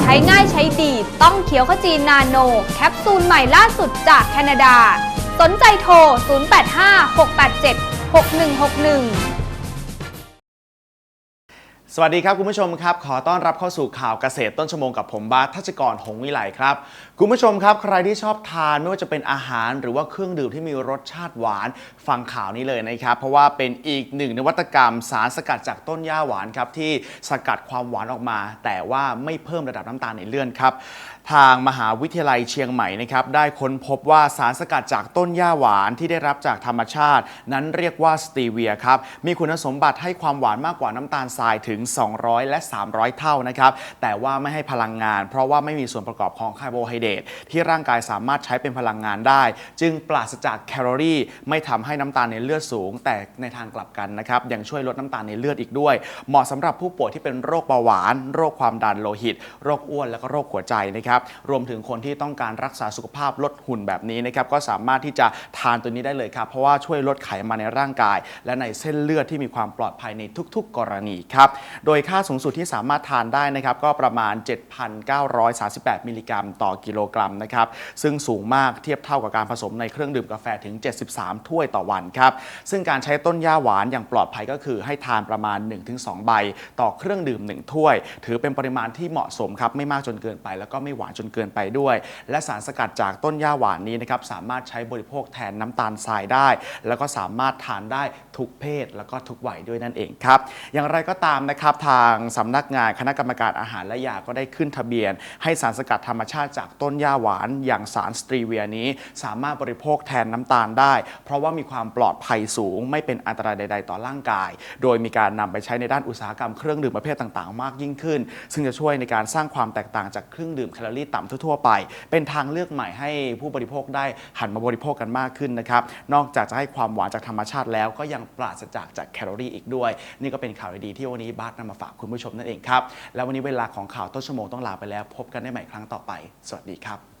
ใช้ง่ายใช้ดี ต้องเขียวขจีนาโน แคปซูลใหม่ล่าสุดจากแคนาดา สนใจโทร 0856876161 สวัสดีครับคุณผู้ชมครับ ขอต้อนรับเข้าสู่ข่าวเกษตรต้นชั่วโมงกับผมบาสทัชกรหงส์วิไลครับ คุณผู้ชมครับใครที่ชอบทานไม่ว่าจะเป็นอาหารหรือว่าเครื่องดื่มที่มีรสชาติหวานฟังข่าวนี้เลยนะครับ เพราะว่าเป็นอีกหนึ่งนวัตกรรมสารสกัดจากต้นหญ้าหวานครับที่สกัดความหวานออกมา แต่ว่าไม่เพิ่มระดับน้ำตาลในเลือดครับทางมหาวิทยาลัยเชียงใหม่นะครับได้ค้นพบว่าสารสกัดจากต้นหญ้าหวานที่ได้รับจากธรรมชาติ นั้นเรียกว่าสตีเวียครับมีคุณสมบัติให้ความหวานมากกว่าน้ำตาลทรายถึง200 และ 300 เท่านะครับ แต่ว่าไม่ให้พลังงาน เพราะว่าไม่มีส่วนประกอบของคาร์โบไฮเดรตที่ร่างกายสามารถใช้เป็นพลังงานได้ จึงปราศจากแคลอรี่ ไม่ทำให้น้ำตาลในเลือดสูง แต่ในทางกลับกันนะครับยังช่วยลดน้ำตาลในเลือดอีกด้วย เหมาะสำหรับผู้ป่วยที่เป็นโรคเบาหวาน โรคความดันโลหิต โรคอ้วนแล้วก็โรคหัวใจนะครับรวมถึงคนที่ต้องการรักษาสุขภาพลดหุ่นแบบนี้นะครับก็สามารถที่จะทานตัวนี้ได้เลยครับเพราะว่าช่วยลดไขมันในร่างกาย และในเส้นเลือดที่มีความปลอดภัยในทุก ๆ กรณีครับโดยค่าสูงสุดที่สามารถทานได้นะครับก็ประมาณ 7,938 มิลลิกรัม ต่อกิโลกรัมนะครับซึ่งสูงมากเทียบเท่ากับการผสมในเครื่องดื่มกาแฟถึง 73 ถ้วยต่อวันครับซึ่งการใช้ต้นหญ้าหวานอย่างปลอดภัยก็คือให้ทานประมาณ 1-2 ใบ ต่อเครื่องดื่ม 1 ถ้วย ถือเป็นปริมาณที่เหมาะสมครับไม่มากจนเกินไป แล้วก็ไม่หวานจนเกินไปด้วย และสารสกัดจากต้นหญ้าหวานนี้นะครับสามารถใช้บริโภคแทนน้ำตาลทรายได้ แล้วก็สามารถทานได้ทุกเพศ แล้วก็ทุกวัยด้วยนั่นเองครับอย่างไรก็ตามนะครับทางสำนักงานคณะกรรมการอาหารและยาก็ได้ขึ้นทะเบียน ให้สารสกัดธรรมชาติจากต้นหญ้าหวาน อย่างสารสตรีเวียนี้ สามารถบริโภคแทนน้ำตาลได้ เพราะว่ามีความปลอดภัยสูง ไม่เป็นอันตรายใด ๆ ต่อร่างกาย โดยมีการนำไปใช้ในด้านอุตสาหกรรมเครื่องดื่มประเภทต่างๆ มากยิ่งขึ้น ซึ่งจะช่วยในการสร้างความแตกต่างจากเครื่องดื่มแคลอรี่ต่ำทั่วๆไป เป็นทางเลือกใหม่ให้ผู้บริโภคได้หันมาบริโภคกันมากขึ้นนะครับนอกจากจะให้ความหวานจากธรรมชาติแล้วก็ยังปราศจากจากแคลอรี่อีกด้วย นี่ก็เป็นข่าวดีที่วันนี้บักนำมาฝากคุณผู้ชมนั่นเองครับ แล้ววันนี้เวลาของข่าวต้นชั่วโมงต้องลาไปแล้ว พบกันได้ใหม่ครั้งต่อไป สวัสดีครับ